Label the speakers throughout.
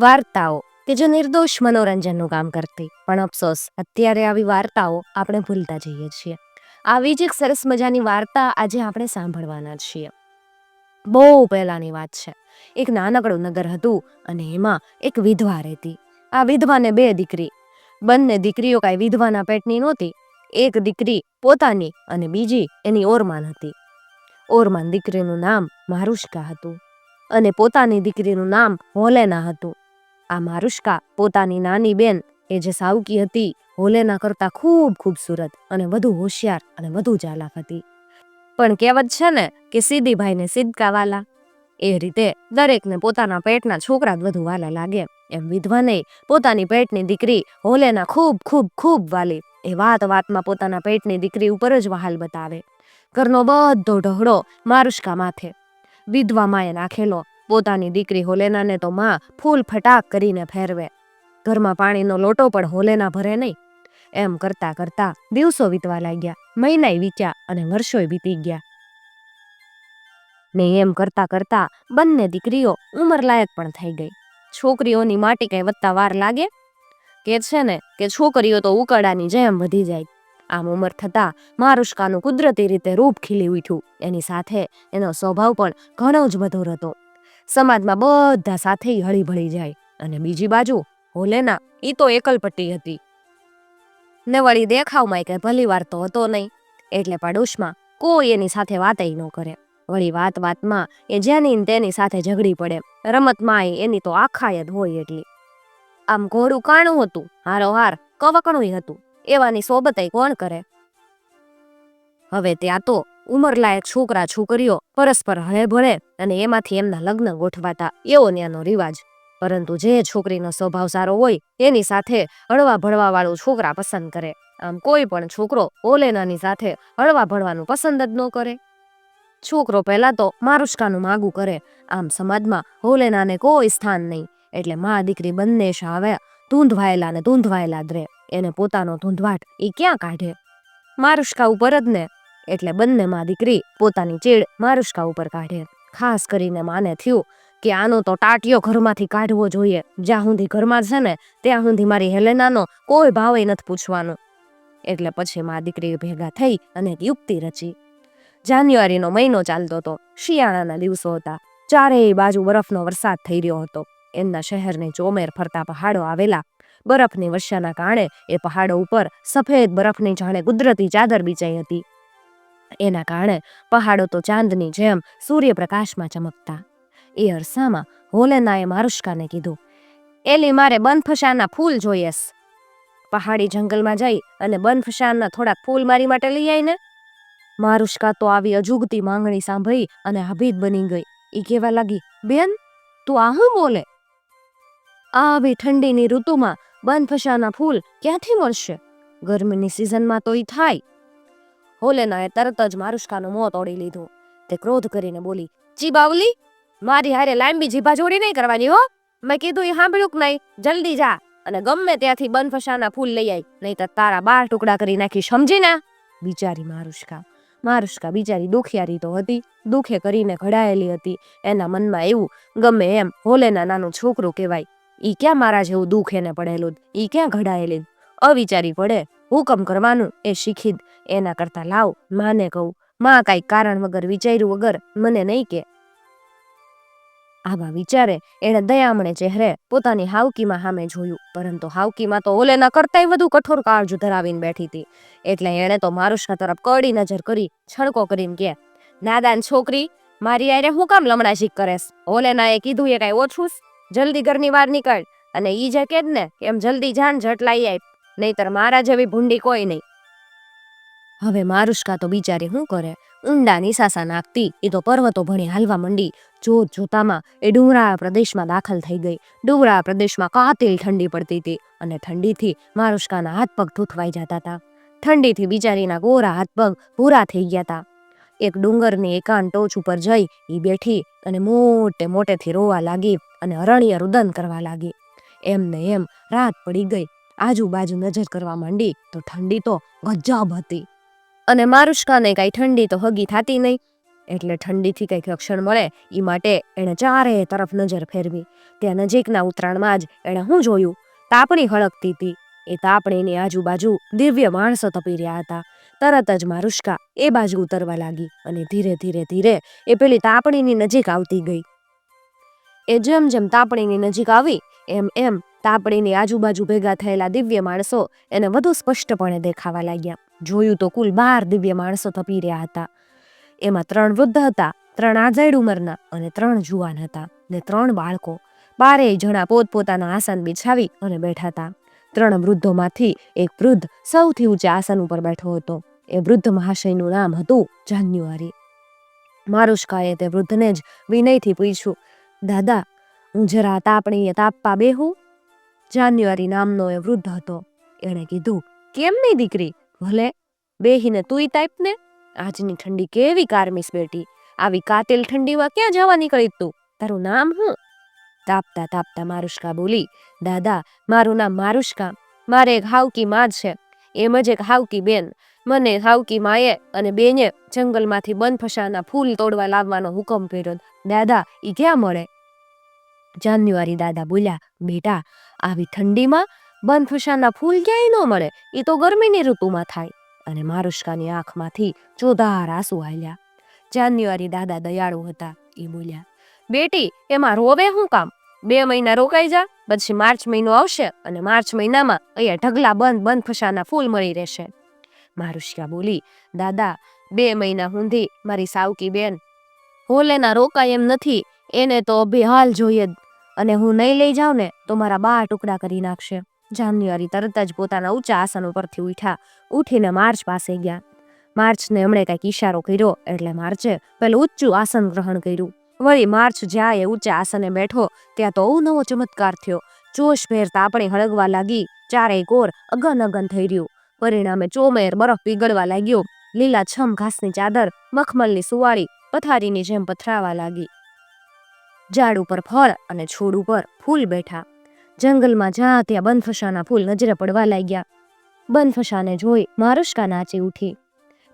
Speaker 1: વાર્તાઓ, કે જે નિર્દોષ મનોરંજનનું કામ કરતી. પણ અફસોસ, અત્યારે આવી વાર્તાઓ આપણે ભૂલતા જઈએ છીએ. આવી જ એક સરસ મજાની વાર્તા આજે આપણે સાંભળવાના છીએ. બહુ પહેલાની વાત છે. એક નાનકડું નગર હતું અને એમાં એક વિધવા રહેતી. આ વિધવાને બે દીકરી. બંને દીકરીઓ કાંઈ વિધવાના પેટની નહોતી. એક દીકરી પોતાની અને બીજી એની ઓરમાન હતી. ઓરમાન દીકરીનું નામ મારુષ્કા હતું. અને પોતાની દીકરીનું નામ હોલેના હતું. આ મારુષ્કા, પોતાની નાની બેન, એ જે સાવકી હતી, હોલેના કરતાં ખૂબ ખૂબસૂરત અને વધુ હોશિયાર અને વધુ ચાલાક હતી. પણ કહેવત છે ને કે સીધી ભાઈને સિદ્ધકા વાલા એ રીતે દરેકને પોતાના પેટના છોકરા જ વધુ વાલા લાગે. એમ વિધવાને પોતાની પેટની દીકરી હોલેના ખૂબ ખૂબ ખૂબ વાલી. એ વાત વાતમાં પોતાના પેટની દીકરી ઉપર જ વહાલ બતાવે. ઘરનો બધો ઢહડો મારુષ્કા માથે. વિધવા માએ નાખેલો. પોતાની દીકરી હોલેનાને તો માં ફૂલ ફટાક કરીને ફેરવે. ઘરમાં પાણીનો લોટો પણ હોલેના ભરે નહીં. એમ કરતા કરતા દિવસો વીતવા લાગ્યા, મહિનાય વીત્યા અને વર્ષોય વીતી ગયા. ને એમ કરતા કરતા બંને દીકરીઓ ઉંમરલાયક પણ થઈ ગઈ. છોકરીઓની માટી કઈ વધતા વાર લાગે? કે છે ને કે છોકરીઓ તો ઉકાળાની જેમ વધી જાય. આમ ઉંમર થતા મારુષ્કાનું કુદરતી રીતે રૂપ ખીલી ઉઠ્યું. એની સાથે એનો સ્વભાવ પણ ઘણો જ બધો હતો. સમાજમાં બધા સાથે હળીભળી જાય. અને બીજી બાજુ, હોલેના એ તો એકલપટ્ટી હતી. ને વળી દેખાવમાં કે ભલી વાર તો હતો નહીં. એટલે પાડોશમાં કોઈ એની સાથે વાતય ન કરે. વળી વાત વાતમાં એ જેની તેની સાથે ઝઘડી પડે. રમતમાં એની તો આખાય જ હોય એટલી. આમ ઘોડું કાણું હતું હારો હાર કવકણું હતું. એવાની સોબતય કોણ કરે? હવે ત્યાં તો ઉંમરલાયક છોકરા છોકરીઓ પરસ્પર હળે ભળે અને એમાંથી એમના લગ્ન ગોઠવાતા, એવો ત્યાંનો રિવાજ. પરંતુ જે છોકરીનો સ્વભાવ સારો હોય, એની સાથે હળવા ભળવા વાળું છોકરા પસંદ કરે. આમ કોઈ પણ છોકરો ઓલેનાની સાથે હળવા ભળવાનું પસંદ જ ન કરે. છોકરો પહેલા તો મારુષ્કાનું માગું કરે. આમ સમાજમાં હોલેનાને કોઈ સ્થાન નહીં. એટલે મા દીકરી બંને શાવે ધૂંધવાયેલા ને ધૂંધવાયેલા જ રહે. એને પોતાનો ધૂંધવાટ એ ક્યાં કાઢે? મારુષ્કા ઉપર જ ને. એટલે બંને માં દીકરી પોતાની ચીડ મારુષ્કા ઉપર કાઢે. ખાસ કરીને માને થયું કે આનો તો ટાટિયો ઘરમાંથી કાઢવો જોઈએ. જ્યાં સુધી ઘરમાં છે ને, ત્યાં સુધી મારી હેલેનાનો કોઈ ભાવે નથી પૂછવાનો. એટલે પછી મા દીકરી ભેગા થઈ અને યુક્તિ રચી. જાન્યુઆરીનો મહિનો ચાલતો હતો. શિયાળાના દિવસો હતા. ચારેય બાજુ બરફનો વરસાદ થઈ રહ્યો હતો. એમના શહેરને ચોમેર ફરતા પહાડો આવેલા. બરફની વર્ષાના કારણે એ પહાડો ઉપર સફેદ બરફની જાણે કુદરતી ચાદર બીચાઈ હતી. એના કારણે પહાડો તો ચાંદની જેમ સૂર્યપ્રકાશમાં ચમકતા. એ અરસામાં હોલેનાએ મારુષ્કાને કીધું, એલી, મારે બનફશાના ફૂલ જોઈએસ. પહાડી જંગલમાં જઈ અને બનફશાનના થોડાક ફૂલ મારી માટે લઈ આવીને મારુષ્કા તો આવી અજુગતી માંગણી સાંભળી અને હભીત બની ગઈ. એ કહેવા લાગી, બેન, તું આ હું બોલે? આવી ઠંડીની ઋતુમાં બનફશાના ફૂલ ક્યાંથી મળશે? ગરમીની સિઝનમાં તો ઈ થાય. હોલેનાએ તરત જ મારુષ્કાનું મોં તોડી લીધું. તે ક્રોધ કરીને બોલી, જી બાવલી, મારી હારે લાંબી જીભા જોડી નહીં કરવાની હો. મેં કીધું એ સાંભળ્યું નહીં? જલ્દી જા અને ગમે ત્યાંથી બનફશાના ફૂલ લઈ આવી નહીં તો તારા બાર ટુકડા કરી નાખી, સમજી ને? બિચારી મારુષ્કા. મારુષ્કા બિચારી દુખિયારી તો હતી, દુખે કરીને ઘડાયેલી હતી. એના મનમાં એવું ગમે એમ હોલેના નાનું છોકરું કહેવાય, ઈ ક્યાં મારા જેવું દુઃખ એને પડેલું? ઈ ક્યાં ઘડાયેલી? અવિચારી પડે. હુકમ કરવાનું એ શીખી એના કરતા લાવ, માને કહું, માં કાંઈ કારણ વગર વિચાર્યું વગર મને નહીં કે. આવા વિચારે એણે દયામણે ચહેરે પોતાની હાવકીમાં સામે જોયું, પરંતુ હાવકીમાં તો ઓલેના કરતાંય વધુ કઠોર કાળજુ ધરાવીને બેઠી હતી. એટલે એણે તો મારુષ્કા તરફ કડી નજર કરી, છણકો કરીને કે, નાદાન છોકરી, મારી આરે હું કામ લમણાશીક કરેસ એ કીધું એ કાંઈ ઓછું જલ્દી ઘરની વાર નીકળ. અને ઈ જે કે ને, એમ જલ્દી જાણ જટલાઈ આય નહીતર મારા જેવી ભૂંડી કોઈ નહીં. હવે મારુષ્કા તો બિચારી શું કરે? ઊંડા નિશાસા નાખતી એ તો પર્વતો ભણી હાલવા મંડી. જોત જોતામાં એ ડુંગરાળ પ્રદેશમાં દાખલ થઈ ગઈ. ડુંગરાળ પ્રદેશમાં કાતિલ ઠંડી પડતી હતી અને ઠંડીથી મારુષ્કાના હાથ પગ થૂથવાઈ જતા હતા ઠંડીથી બિચારીના ગોરા હાથ પગ ભૂરા થઈ ગયા હતા એક ડુંગરની એકાંત ટોચ ઉપર જઈ એ બેઠી અને મોટે મોટેથી રોવા લાગી અને અરણ્ય રુદન કરવા લાગી. એમ ને એમ રાત પડી ગઈ. આજુબાજુ નજર કરવા માંડી તો ઠંડી તો ગજબ હતી. અને મારુષ્કાને કાંઈ ઠંડી તો હગી થતી નહીં. એટલે ઠંડીથી કંઈક રક્ષણ મળે એ માટે એણે ચારે તરફ નજર ફેરવી. ત્યાં નજીકના ઉત્તરાયણમાં જ એણે શું જોયું? તાપણી હળકતી હતી. એ તાપણીની આજુબાજુ દિવ્ય માણસો તપી રહ્યા હતા. તરત જ મારુષ્કા એ બાજુ ઉતરવા લાગી અને ધીરે ધીરે ધીરે એ પેલી તાપણીની નજીક આવતી ગઈ. એ જેમ જેમ તાપણીની નજીક આવી, એમ એમ તાપણીની આજુબાજુ ભેગા થયેલા દિવ્ય માણસો એને વધુ સ્પષ્ટપણે દેખાવા લાગ્યા. જોયું તો કુલ બાર દિવ્ય માણસો તપી રહ્યા હતા. એમાં ત્રણ વૃદ્ધ હતા, ત્રણ આઝાડ ઉંમરના અને ત્રણ જુવાન હતા ને ત્રણ બાળકો. બારેય જણા પોતપોતાના આસન બિછાવી અને બેઠા હતા. ત્રણ વૃદ્ધોમાંથી એક વૃદ્ધ સૌથી ઊંચા આસન ઉપર બેઠો હતો. એ વૃદ્ધ મહાશયનું નામ હતું જાન્યુઆરી. મારુષ્કાએ તે વૃદ્ધને જ વિનયથી પૂછ્યું, દાદા, હું જરા તાપણીએ તાપવા બેહું? જાન્યુઆરી નામનો એ વૃદ્ધ હતો. એણે કીધું, કેમ નહીં દીકરી? ભલે, બેહીને તુંય તાપ ને. આજની ઠંડી કેવી કારમીસ બેટી? આવી કાતિલ ઠંડીમાં ક્યાં જવા નીકળી તું? તારું નામ હું? તાપતા તાપતા મારુષ્કા બોલી, દાદા, મારું નામ મારુષ્કા. મારે એક હાવકી માં છે. એમ જ એક હાવકી બેન. મને હાવકી માએ અને બેને જંગલમાંથી બનફશાના ફૂલ તોડવા લાવવાનો હુકમ કર્યો. દાદા, ઈ ક્યાં મળે? જાન્યુઆરી દાદા બોલ્યા, બેટા આવી ઠંડીમાં બનફશાના ફૂલ ક્યાંય ન મળે, એ તો ગરમીની ઋતુમાં થાય. અને મારુષ્કાની આંખમાંથી ચોધાર આંસુ હાલ્યા જાન્યુઆરી દાદા દયાળુ હતા, એ બોલ્યા, બેટી, એમાં રોવે શું કામ? બે મહિના રોકાઈ જા, પછી માર્ચ મહિનો આવશે અને માર્ચ મહિનામાં અહીંયા ઢગલા બંધ બંધ ફસાના ફૂલ મળી રહેશે. મારુષ્કા બોલી, દાદા, બે મહિના હુંધી મારી સાવકી બેન હોલેના રોકાય એમ નથી, એને તો બેહાલ જોઈએ જ. અને હું નહીં લઈ જાઉં ને, તો મારા બા ટુકડા કરી નાખશે. જાન્યુઆરી તરત જ પોતાના ઊંચા આસન ઉપરથી ઉઠ્યા. ઉઠીને માર્ચ પાસે ગયા. માર્ચને એમણે કંઈક ઈશારો કર્યો, એટલે માર્ચે પેલું ઊંચું આસન ગ્રહણ કર્યું. વળી માર્ચ જ્યાં એ ઊંચા આસને બેઠો, ત્યાં તો નવો ચમત્કાર થયો. જોશભેર તાપણી હળગવા લાગી, ચારેય કોર અગન અગન થઈ રહ્યું. પરિણામે ચોમેર બરફ પીગળવા લાગ્યો. લીલા છમ ઘાસની ચાદર, મખમલની સુવાળી, પથારીની જેમ પથરાવા લાગી. ઝાડ ઉપર ફળ અને છોડ ઉપર ફૂલ બેઠા. જંગલમાં જ્યાં ત્યાં બનફશાના ફૂલ નજરે પડવા લાગ્યા. બનફશાને જોઈ મારુષ્કા નાચી ઉઠી.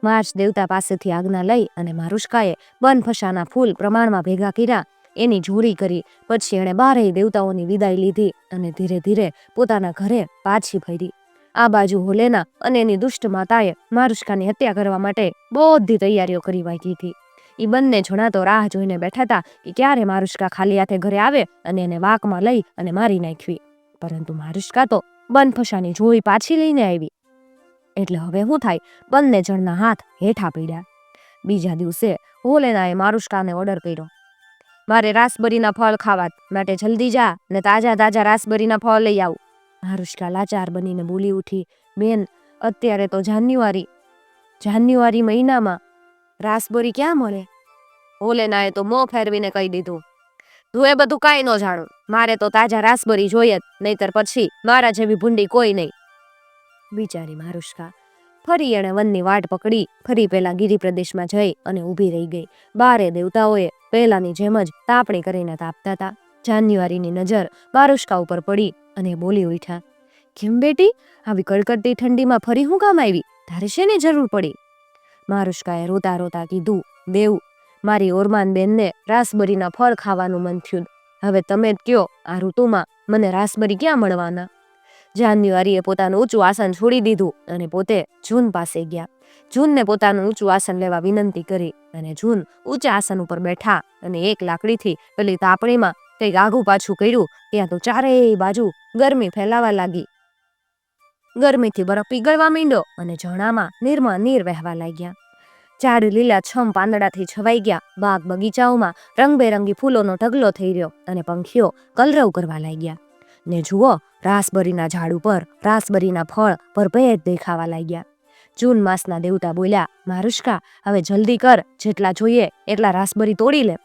Speaker 1: માર્ચ દેવતા પાસેથી આજ્ઞા લઈ અને મારુષ્કાએ બનફશાના ફૂલ પ્રમાણમાં ભેગા કર્યા. એની જોડી કરી. પછી એણે બારેય દેવતાઓની વિદાય લીધી અને ધીરે ધીરે પોતાના ઘરે પાછી ફરી. આ બાજુ હોલેના અને એની દુષ્ટ માતાએ મારુષ્કાની હત્યા કરવા માટે બધી તૈયારીઓ કરી વાંચી હતી. એ બંને જણા તો રાહ જોઈને બેઠા હતા કે ક્યારે મારુષ્કા ખાલી હાથે ઘરે આવે અને એને વાકમાં લઈ અને મારી નાખવી. પરંતુ મારુષ્કા તો બનફશાની જોઈ પાછી લઈને આવી. એટલે હવે શું થાય? બંને જણના હાથ હેઠા પડ્યા. બીજા દિવસે હોલેનાએ મારુષ્કાને ઓર્ડર કર્યો. મારે રાસબરીના ફળ ખાવા માટે જલ્દી જા ને તાજા તાજા રાસબરીના ફળ લઈ આવું. મારુષ્કા લાચાર બનીને બોલી ઉઠી, બેન, અત્યારે તો જાન્યુઆરી. જાન્યુઆરી મહિનામાં રાસબરી ક્યાં મળે ભોલેનાએ તો મોં ફેરવીને કહી દીધું. તું એ બધું કાંઈ ન જાણું. મારે તો તાજા રાસબરી જોઈએ જ નહીતર પછી મારા જેવી ભૂંડી કોઈ નહીં. બિચારી મારુષ્કા ફરી એણે વનની વાટ પકડી ફરી પેલા ગિરી પ્રદેશમાં જઈ અને ઊભી રહી ગઈ. બારે દેવતાઓએ પહેલાની જેમ જ તાપણી કરીને તાપતા હતા જાન્યુઆરીની નજર મારુષ્કા ઉપર પડી અને બોલી ઉઠ્યા કેમ બેટી? આવી કડકડતી ઠંડીમાં ફરી હું કામ આવી? તારે શેની જરૂર પડી? મારુષ્કાએ રોતા રોતા કીધું, દેવ, મારી ઓરમાનબેનને રાસબરીના ફળ ખાવાનું મન થયું. હવે તમે જ કયો આ ઋતુમાં મને રાસબરી ક્યાં મળવાના? જાન્યુઆરીએ પોતાનું ઊંચું આસન છોડી દીધું અને પોતે જૂન પાસે ગયા. જૂનને પોતાનું ઊંચું આસન લેવા વિનંતી કરી અને જૂન ઊંચા આસન ઉપર બેઠા અને એક લાકડીથી પેલી તાપણીમાં કંઈક આઘું પાછું કર્યું, ત્યાં તો ચારેય બાજુ ગરમી ફેલાવા લાગી. ગરમીથી બરફ પીગળવા માંડ્યો અને ઝરણામાં નિર્મળ નીર વહેવા લાગ્યા. ઝાડ લીલા છમ પાંદડાથી છવાઈ ગયા. બાગ બગીચાઓમાં રંગબેરંગી ફૂલોનો ઢગલો થઈ રહ્યો અને પંખીઓ કલરવ કરવા લાગ્યા. ને જુઓ, રાસબરીના ઝાડ ઉપર રાસબરીના ફળ પરભેદ દેખાવા લાગ્યા. જૂન માસના દેવતા બોલ્યા, મારુષ્કા, હવે જલ્દી કર. જેટલા જોઈએ એટલા રાસબરી તોડી લે.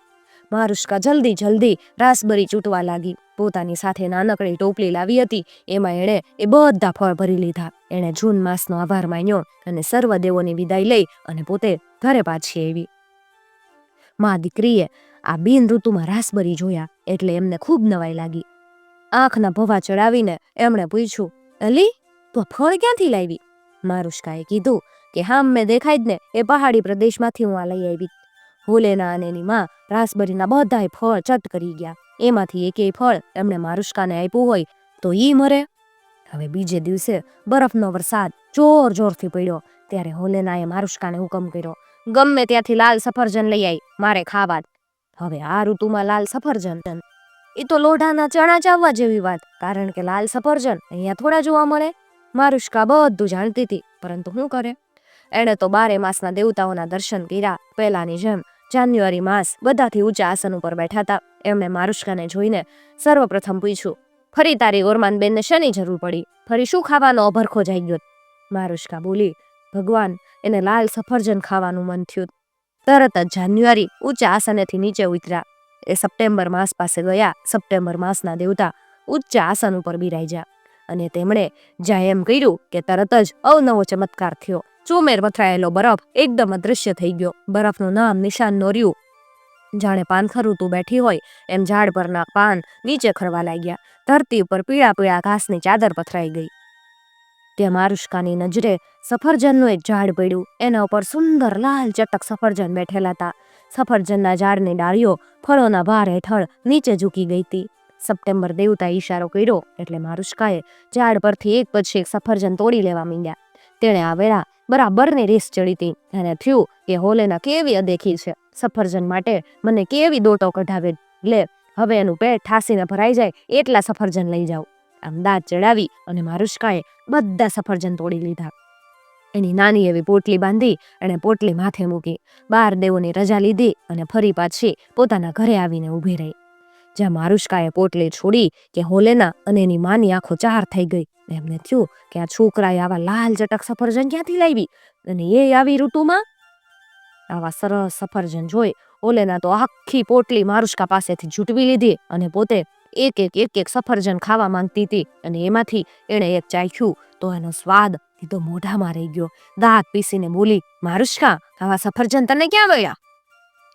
Speaker 1: મારુષ્કા જલ્દી જલ્દી રાસબરી ચૂંટવા લાગી. પોતાની સાથે નાનકડી ટોપલી લાવી હતી. એમાં એણે એ બધા ફળ ભરી લીધા. એણે જૂન માસનો આભાર માન્યો અને સર્વ દેવોની વિદાય લઈ અને પોતે ઘરે પાછી આવી. મા દીકરીએ આ બિન ઋતુમાં રાસબરી જોયા એટલે એમને ખૂબ નવાઈ લાગી. આંખના ભવા ચડાવીને એમણે પૂછ્યું, અલી, તું ફળ ક્યાંથી લાવી? મારુષ્કાએ કીધું કે, હા, મેં દેખાય જ ને, એ પહાડી પ્રદેશમાંથી હું આ લઈ આવી. હોલેના અને એની માં રાસબરીના બધાય ફળ ચટ કરી ગયા. એમાંથી એકેય ફળ એમણે મારુષ્કાને આપ્યું હોય તો ઈ મરે. હવે બીજે દિવસે બરફનો વરસાદ જોર જોરથી પડ્યો, ત્યારે હોલેનાએ મારુષ્કાને હુકમ કર્યો, ગમે ત્યાંથી લાલ સફરજન લઈ આવી મારે ખાવા. હવે આ ઋતુમાં લાલ સફરજન એ તો લોઢાના ચણા ચાવવા જેવી વાત, કારણ કે લાલ સફરજન અહીંયા થોડા જોવા મળે. મારુષ્કા બધું જાણતી હતી પરંતુ શું કરે? એણે તો બારે માસના દેવતાઓના દર્શન કર્યા, પહેલાની જેમ જાન્યુઆરી માસ બધાથી ઊંચા આસન ઉપર બેઠા હતા. એમણે મારુષ્કાને જોઈને સર્વપ્રથમ પૂછ્યું, ફરી તારી ઓરમાનબેનને શાની જરૂર પડી? ફરી શું ખાવાનો અભરખો જાઈ ગયો મારુષ્કા બોલી, ભગવાન, એને લાલ સફરજન ખાવાનું મન થયું. તરત જ જાન્યુઆરી ઊંચા આસનેથી નીચે ઉતર્યા. એ સપ્ટેમ્બર માસ પાસે ગયા. સપ્ટેમ્બર માસના દેવતા ઉચ્ચ આસન ઉપર બિરાજ્યા અને તેમણે જ્યાં એમ કર્યું કે તરત જ અવનવો ચમત્કાર થયો. ચોમેર પથરાયેલો બરફ એકદમ અદૃશ્ય થઈ ગયો. બરફનું નામ નિશાન નો રહ્યું જાણે પાનખર ઋતુ બેઠી હોય એમ ઝાડ પરના પાન નીચે ખરવા લાગ્યા. ધરતી ઉપર પીળા પીળા ઘાસની ચાદર પથરાઈ ગઈ. ત્યાં મારુષ્કાની નજરે સફરજનનું એક ઝાડ પડ્યું. એના ઉપર સુંદર લાલ ચટક સફરજન બેઠેલા હતા. સફરજનના ઝાડની ડાળીઓ ફળોના ભાર હેઠળ નીચે ઝૂકી ગઈ હતી. સપ્ટેમ્બર દેવતા ઈશારો કર્યો એટલે મારુષ્કાએ ઝાડ પરથી એક પછી એક સફરજન તોડી લેવા માંડ્યા. તેણે આ વેળા બરાબરની રેસ ચડી હતી અને થયું કે હોલેના કેવી અદેખી છે. સફરજન માટે મને કેવી દોટો કઢાવે. લે, હવે એનું પેટ ઠાસીને ભરાઈ જાય એટલા સફરજન લઈ જાઓ. આમ દાંત ચડાવી અને મારુષ્કાએ બધા સફરજન તોડી લીધા. એની નાની એવી પોટલી બાંધી એણે પોટલી માથે મૂકી. બાર દેવોની રજા લીધી અને ફરી પાછી પોતાના ઘરે આવીને ઊભી રહી. જ્યાં મારુષ્કાએ પોટલી છોડી કે હોલેના અને એની માની આંખો ચાર થઈ ગઈ. એમને થયું કે આ છોકરાએ આવા લાલ ચટક સફરજન ક્યાંથી લાવી? અને એ આવી ઋતુમાં આવા સરસ સફરજન જોઈ ઓલેના તો આખી પોટલી મારુષ્કા પાસેથી જૂટવી લીધી અને પોતે એક એક એક એક સફરજન ખાવા માંગતી હતી અને એમાંથી એણે એક ચાખ્યું. તો એનો સ્વાદ એ તો મોઢામાં રહી ગયો. દાંત પીસીને બોલી, મારુષ્કા, આવા સફરજન તને ક્યાં ગયા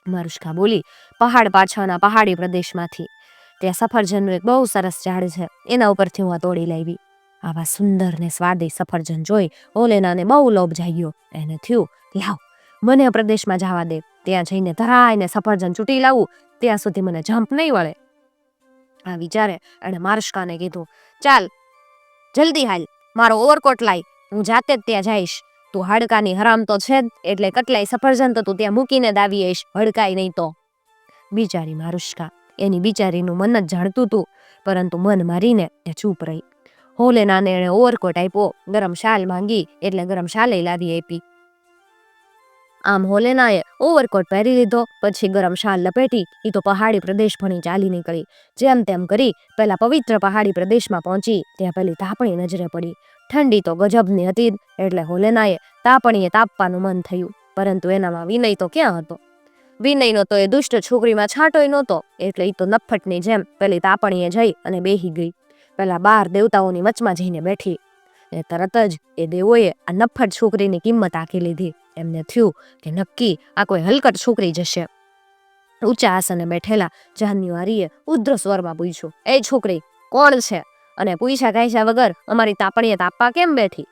Speaker 1: મારુષ્કા બોલી, પહાડ પાછળના પહાડી પ્રદેશમાંથી. ત્યાં સફરજનનું એક બહુ સરસ ઝાડ છે. એના ઉપરથી હું આ તોડી લાવી. આવા સુંદર ને સ્વાદી સફરજન જોઈ ઓલેનાને બહુ લોભ જાગ્યો. એને થયું, લાવ, મને પ્રદેશમાં જવા દે. ત્યાં જઈને ધરાઈને સફરજન ચૂંટી લાવું. ત્યાં સુધી મને જમ્પ નહીં વળે. આ વિચારે એણે માર્શકાને કીધું, ચાલ, જલ્દી હાલ. મારો ઓવરકોટ લાય. હું જાતે જ ત્યાં જઈશ. તું હાડકાની હરામ તો છે જ, એટલે કટલાય સફરજન તો તું ત્યાં મૂકીને આવી આવીશ. હડકાય નહીં તો. બિચારી મારુષ્કા, એની બિચારીનું મન જ જાણતું હતું, પરંતુ મન મારીને એ ચૂપ રહી. હોલેનાને એણે ઓવરકોટ આપ્યો, ગરમ શાલ માંગી, એટલે ગરમ શાલે લાવી આપી. આમ હોલેનાએ ઓવરકોટ પહેરી લીધો, પછી ગરમ શાલ લપેટી એ તો પહાડી પ્રદેશ ભણી ચાલી નીકળી. જેમ તેમ કરી, પહેલા પવિત્ર પહાડી પ્રદેશમાં પહોંચી, ત્યાં પહેલી તાપણી નજરે પડી. ઠંડી તો ગજબની હતી એટલે હોલેનાએ તાપણીએ તાપવાનું મન થયું, પરંતુ એનામાં વિનય તો ક્યાં હતો? વિનયનો તો એ દુષ્ટ છોકરીમાં છાંટોય નહોતો, એટલે એ તો નફ્ફટની જેમ પેલી તાપણીએ જઈ અને બેહી ગઈ. પેલા બાર દેવતાઓની વચમાં જઈને બેઠી. એ તરત જ એ દેવોએ આ નફ્ફટ છોકરીની કિંમત આંકી લીધી. એમને થયું કે નક્કી આ કોઈ હલકટ છોકરી જશે. ઊંચા આસને બેઠેલા જાન્યુઆરીએ ઉદ્ર સ્વરમાં પૂછ્યું, એ છોકરી, કોણ છે? અને પૂછ્યા કાંઈશા વગર અમારી તાપણીએ તાપવા કેમ બેઠી?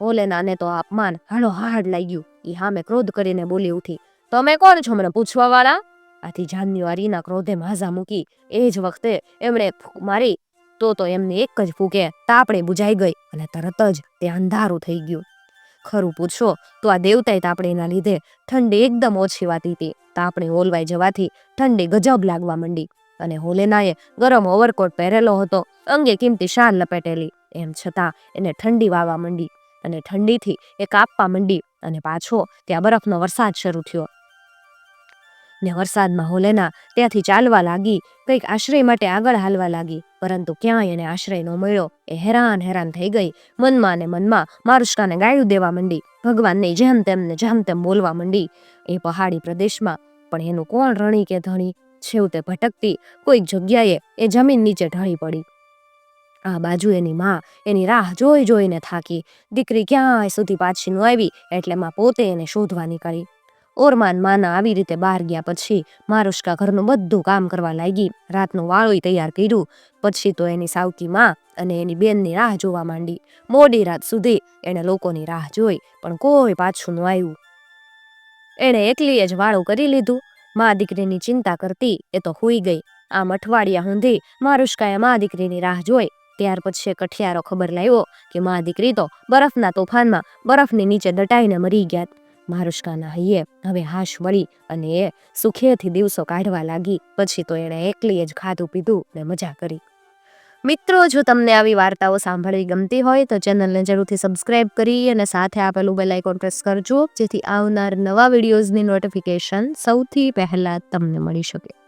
Speaker 1: ઓલેનાને તો અપમાન હાડો હાડ લાગ્યું. એ હામે ક્રોધ કરીને બોલી ઉઠી, તમે કોણ છો મને પૂછવા વાળા આથી જાન્યુઆરીના ક્રોધે માઝા મૂકી. એ જ વખતે એમણે મારી તો તો એમની એક જ ફૂકે તાપણે બુજાઈ ગઈ અને તરત જ તે અંધારું થઈ ગયું. ખરું પૂછો, તો આ દેવતાએ તાપણીના લીધે ઠંડી એકદમ ઓછી વાતી હતી તાપણી હોલવાઈ જવાથી ઠંડી ગજબ લાગવા માંડી અને હોલેનાએ ગરમ ઓવરકોટ પહેરેલો હતો, અંગે કિંમતી શાલ લપેટેલી. એમ છતાં એને ઠંડી વાવા માંડી અને ઠંડીથી એ કાપવા માંડી અને પાછો ત્યાં બરફનો વરસાદ શરૂ થયો. ને વરસાદમાં હોલેના ત્યાંથી ચાલવા લાગી, કંઈક આશ્રય માટે આગળ હાલવા લાગી, પરંતુ ક્યાંય એને આશ્રય ન મળ્યો. એ હેરાન હેરાન થઈ ગઈ. મનમાં ને મનમાં મારુષ્કાને ગાળ્યું દેવા માંડી. ભગવાનને જેમ તેમ ને જેમ તેમ બોલવા માંડી. એ પહાડી પ્રદેશમાં, પણ એનું કોણ રણી કે ધણી? છેવટે ભટકતી કોઈક જગ્યાએ એ જમીન નીચે ઢળી પડી. આ બાજુ એની માં એની રાહ જોઈ જોઈને થાકી. દીકરી ક્યાંય સુધી પાછી ન આવી, એટલે માં પોતે એને શોધવા નીકળી. ઓરમાન માના આવી રીતે બહાર ગયા પછી મારુષ્કા ઘરનું બધું કામ કરવા લાગી. રાતનું વાળોય તૈયાર કર્યું. પછી તો એની સાવકી માં અને એની બેનની રાહ જોવા માંડી. મોડી રાત સુધી એણે લોકોની રાહ જોઈ, પણ કોઈ પાછું ન આવ્યું. એણે એકલી જ વાળું કરી લીધું. મા દીકરીની ચિંતા કરતી એ તો હોઈ ગઈ. આમ અઠવાડિયા સુધી મારુષ્કાએ મા દીકરીની રાહ જોઈ. ત્યાર પછી કઠિયારો ખબર લાવ્યો કે મા દીકરી તો બરફના તોફાનમાં બરફની નીચે દટાઈને મરી ગયા મારુષ્કાના હૈયે હવે હાશ વળી અને એ સુખેથી દિવસો કાઢવા લાગી. પછી તો એણે એકલીએ જ ખાધું પીધું ને મજા કરી. મિત્રો, જો તમને આવી વાર્તાઓ સાંભળવી ગમતી હોય તો ચેનલને જરૂરથી સબસ્ક્રાઇબ કરી અને સાથે આપેલું બેલ આઇકોન પ્રેસ કરજો, જેથી આવનાર નવા વિડીયોઝની નોટિફિકેશન સૌથી પહેલાં તમને મળી શકે.